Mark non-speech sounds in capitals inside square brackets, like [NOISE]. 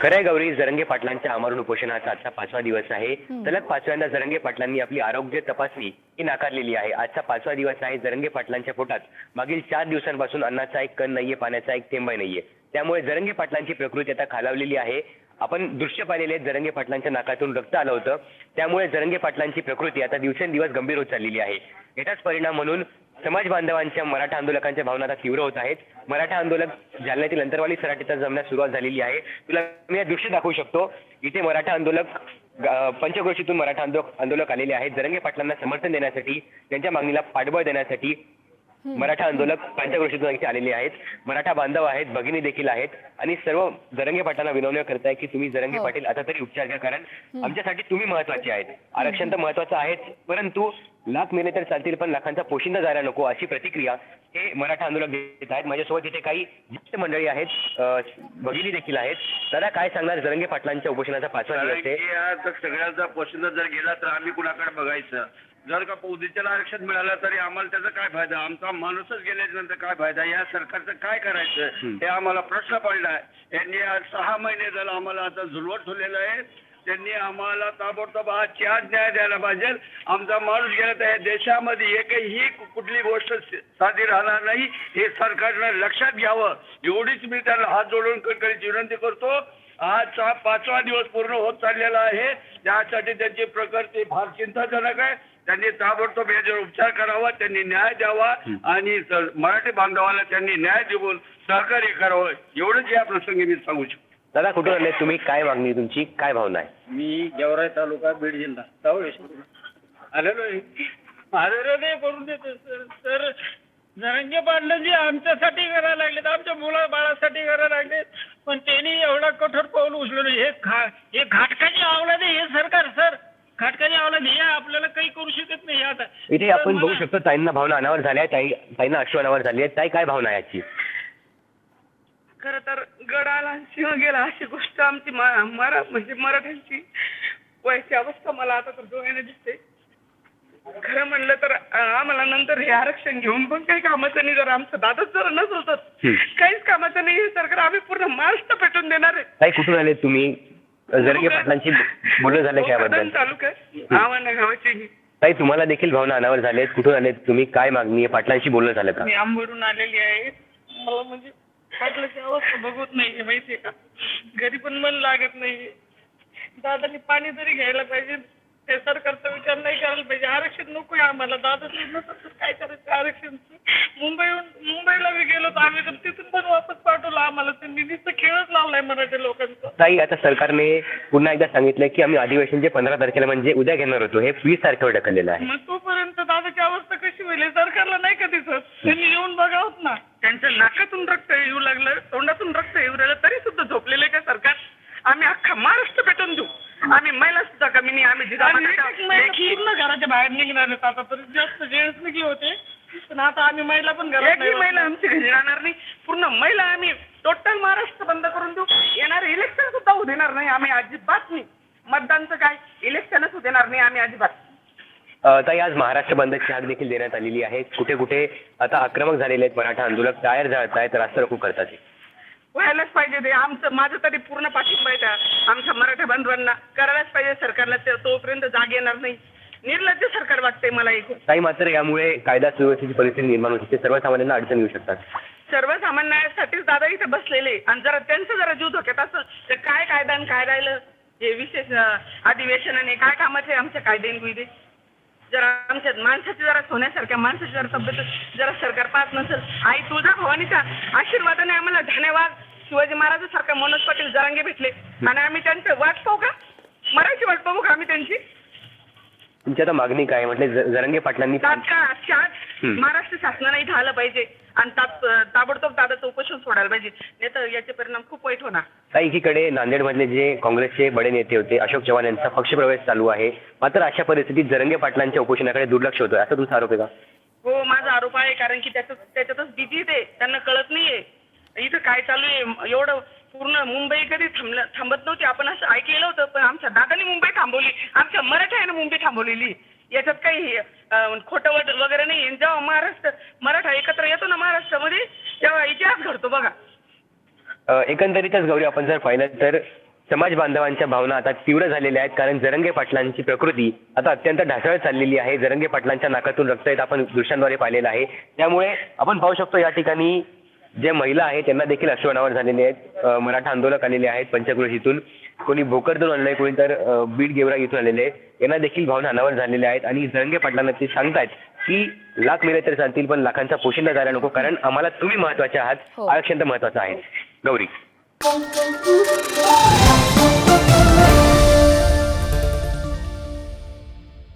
खऱ्या गौरी जरंगे पाटलांच्या आमरण उपोषणाचा आजचा पाचवा दिवस आहे. सलग पाचव्यांदा जरंगे पाटलांनी आपली आरोग्य तपासणी ही नाकारलेली आहे. आजचा पाचवा दिवस आहे जरंगे पाटलांच्या पोटात. मागील चार दिवसांपासून अन्नाचा एक कण नाहीये पाण्याचा एक थेंबही नाहीये. त्यामुळे जरंगे पाटलांची प्रकृती आता खालावलेली आहे. आपण दृश्य पाहिलेले जरंगे पाटलांच्या नाकातून रक्त आलं होतं. त्यामुळे जरंगे पाटलांची प्रकृती आता दिवसेंदिवस गंभीर होत चाललेली आहे. याचाच परिणाम म्हणून समाज बांधवांच्या मराठा आंदोलकांच्या भावना आता तीव्र होत आहेत. मराठा आंदोलक जालन्यातील अंतरवाली सराटीचा जमण्यास सुरुवात झालेली आहे. तुला मी या दृश्य दाखवू शकतो. इथे मराठा आंदोलक पंचक्रोशीतून मराठा आंदोलक आंदोलक आलेले आहेत. जरंगे पाटलांना समर्थन देण्यासाठी त्यांच्या मागणीला पाठबळ देण्यासाठी मराठा आंदोलक पंचक्रोशीतून इथे आलेले आहेत. मराठा बांधव आहेत भगिनी देखील आहेत. आणि सर्व जरंगे पाटलांना विनवण्या करताय की तुम्ही जरंगे हो. पाटील आता तरी उपचार घ्या. कारण आमच्यासाठी तुम्ही महत्त्वाचे आहेत. आरक्षण तर महत्वाचं आहेच. परंतु लाख मेले तर चालतील पण लाखांचा पोशिंदा जायला नको अशी प्रतिक्रिया हे मराठा आंदोलक देत आहेत. माझ्यासोबत इथे काही ज्येष्ठ मंडळी आहेत. भगिनी देखील आहेत. दादा काय सांगणार जरंगे पाटलांच्या उपोषणाचा पाचवा दिवस सगळ्यांचा पसंत जर गेला तर आम्ही कुणाकडे बघायचं? जर का उद्याच्याला आरक्षण मिळालं तरी आम्हाला त्याचा काय फायदा? आमचा माणूसच गेल्याच्यानंतर काय फायदा? या सरकारचं काय करायचं? हे आम्हाला प्रश्न पडलाय यांनी आज सहा महिने झालं आम्हाला आता झुलवत ठेवलेलं आहे. त्यांनी आम्हाला ताबडतोब आज चार न्याय द्यायला पाहिजे. आमचा माणूस गेला तर या देशामध्ये एकही कुठली गोष्ट साधी राहणार नाही. हे सरकारनं लक्षात घ्यावं. एवढीच मी त्याला हात जोडून विनंती करतो. आजचा पाचवा दिवस पूर्ण होत चाललेला आहे. त्यासाठी त्यांची प्रकृती फार चिंताजनक आहे. त्यांनी ताबडतोब याच्यावर उपचार करावा त्यांनी न्याय द्यावा आणि मराठी बांधवाला त्यांनी न्याय देऊन सहकार्य करावं एवढंच या प्रसंगी मी सांगू शकतो. दादा कुठून आले? तुम्ही काय मागणी तुमची? काय भावना आहे? मी गेवराई तालुका बीड जिल्हा. जाऊ आलेलो आहे. आलेलो नाही करून देतो सर. सर जरंगे पाटलं जे आमच्यासाठी करायला लागलेत. आमच्या मुला बाळासाठी करायला लागले पण त्यांनी एवढा कठोर पाऊल उचललं हे खा हे घाटकाची आवलाद आहे हे सरकार सर. घाटकाची आवलाद हे आपल्याला काही करू शकत नाही आता. इथे आपण बघू शकतो ताईंना भावना अनावर झाल्या ताई ताईंना अश्रू अनावर झाली आहे ताई काय भावना आहे याची? खर तर गड आला आणि सिंह गेला अशी गोष्ट आमची मरा म्हणजे मराठ्यांची वयाची अवस्था मला आता तर डोळ्याने दिसते. खरं म्हणलं तर आम्हाला नंतर हे आरक्षण घेऊन पण काही कामाचं नाही जर आमचं दादाच जर नसलं तर. काहीच कामाचं नाही हे सरकार आम्ही पूर्ण महाराष्ट्र पेटून देणार आहे. ताई कुठून आले तुम्ही? जरंगे बोलणं झालं हो, याबद्दल आव्हाना गावाची. ताई तुम्हाला देखील भावना अनावर झाली आहेत कुठून आले तुम्ही? काय मागणी आहे? पाटलांशी बोलणं झालं का? मी आलेली आहे. मला म्हणजे पाटलाची अवस्था बघवत नाहीये माहितीये का? घरी पण मन लागत नाहीये. दादानी पाणी तरी घ्यायला पाहिजे. ते सरकारचा विचार नाही करायला पाहिजे. आरक्षण नकोय आम्हाला. दादा तर काय करायचं आरक्षणचं? मुंबईहून मुंबईला बी गेलो तर आम्ही तर तिथून पण वापस पाठवलं आम्हाला. त्यांनी नुसतं खेळच लावलाय मराठी लोकांचा. ताई आता सरकारने पुन्हा एकदा सांगितलं की आम्ही अधिवेशनचे पंधरा तारखेला म्हणजे उद्या घेणार होतो हे वीस तारखेवर ढकललेलं आहे. मग तोपर्यंत दादाची अवस्था कशी होईल? हे सरकारला नाही का दिसत? त्यांनी येऊन बघावत ना. त्यांच्या नाकातून रक्त येऊ लागलं तोंडातून रक्त येऊ राहिलं तरी सुद्धा झोपलेले का सरकार? आम्ही अख्खा महाराष्ट्र पेटून देऊ. आम्ही महिला नाही आम्ही जिजामाताच्या पूर्ण घराच्या बाहेर निघणार आहेत आता तर जास्त जेंट्स निघले होते. पण आता आम्ही महिला पण घरात एकही नाही महिला आमची घरी राहणार नाही. पूर्ण महिला आम्ही टोटल महाराष्ट्र बंद करून देऊ. येणारे इलेक्शन सुद्धा होऊ देणार नाही. आम्ही अजिबात नाही. मतदानचं काय? इलेक्शनच होऊ देणार नाही आम्ही अजिबात. ताई आज महाराष्ट्र बंदची हाक देखील देण्यात आलेली आहे. कुठे कुठे आता आक्रमक झालेले आहेत मराठा आंदोलक. टायर जाळत आहेत रास्ता रोको करतात. व्हायलाच पाहिजे ते. आमचं माझं तरी पूर्ण पाठिंबा आहे त्या. आमच्या मराठा बांधवांना करायलाच पाहिजे सरकारला. ते तोपर्यंत जाग येणार नाही. निर्लज्ज सरकार वाटतंय मला ऐकून ताई मात्र यामुळे कायदा सुव्यवस्थेची परिस्थिती निर्माण होते. ते सर्वसामान्यांना अडचण येऊ शकतात. सर्वसामान्यांसाठीच दादा इथे बसलेले आणि जरा त्यांचं जरा जीव धोक्यात असेल तर काय कायदा आणि काय राहिलं? हे विशेष अं, अधिवेशनाने काय कामाचे आमच्या कायदे आणि गुयदे जरा आमच्या माणसाची जरा सोन्यासारख्या माणसाची जरा तब्येत जरा सरकार पाहत नसेल आई तुळजा भवानीच्या आशीर्वादाने आम्हाला धन्यवाद शिवाजी महाराजासारखा मनोज पाटील जरांगे भेटले आणि आम्ही त्यांचं वाट पाहू का मराठी वाट पाहू का आम्ही त्यांची तुमची आता मागणी काय? म्हटले ज- जरंगे पाटलांनी तात्काळ आज हम्म. महाराष्ट्र शासनाने इथं आलं पाहिजे. आणि ताब- ताबडतोब दादाचं उपोषण सोडायला पाहिजे. नाही तर याचे परिणाम खूप वाईट होणार. ताई एकीकडे नांदेडमधले जे काँग्रेसचे बडे नेते होते अशोक चव्हाण यांचा पक्षप्रवेश चालू आहे. मात्र अशा परिस्थितीत जरंगे पाटलांच्या उपोषणाकडे दुर्लक्ष होतोय. असा तुमचा आरोप आहे का? हो माझा आरोप आहे कारण की त्याच्यात त्याच्यातच बिझी ते त्यांना कळत नाहीये. इथं काय चालू आहे? एवढं पूर्ण मुंबई कधी थांबलं थांबत नव्हती. आपण असं ऐकलेलं होतं पण आमच्या दादानी मुंबई थांबवली. आमच्या मराठ्याने मुंबई थांबवलेली. याच्यात काही खोटं वगैरे नाही. जेव्हा महाराष्ट्र मराठा एकत्र येतो ना महाराष्ट्रामध्ये तेव्हा इतिहास घडतो बघा. एकंदरीतच गौरी आपण जर पाहिलं तर समाज बांधवांच्या भावना आता तीव्र झालेल्या आहेत. कारण जरंगे पाटलांची प्रकृती आता अत्यंत ढासळत चाललेली आहे. जरंगे पाटलांच्या नाकातून रक्त येत आपण दृश्यांद्वारे पाहिलेलं आहे. त्यामुळे आपण पाहू शकतो या ठिकाणी जे महिला आहेत त्यांना देखील अश्रू अनावर झालेले आहेत. मराठा आंदोलक आलेले आहेत पंचक्रोशीतून कोणी भोकरदून आणलंय कोणी तर बीड गेवरा इथून आलेले आहे यांना देखील भावना अनावर झालेल्या आहेत आणि जरंगे पाटलांना ते सांगतायत की लाख मिळे तर चालतील पण लाखांचा पोशिंदा जायला नको कारण आम्हाला तुम्ही महत्त्वाचे आहात. हो. आरक्षण तर महत्वाचं आहे. गौरी. [LAUGHS]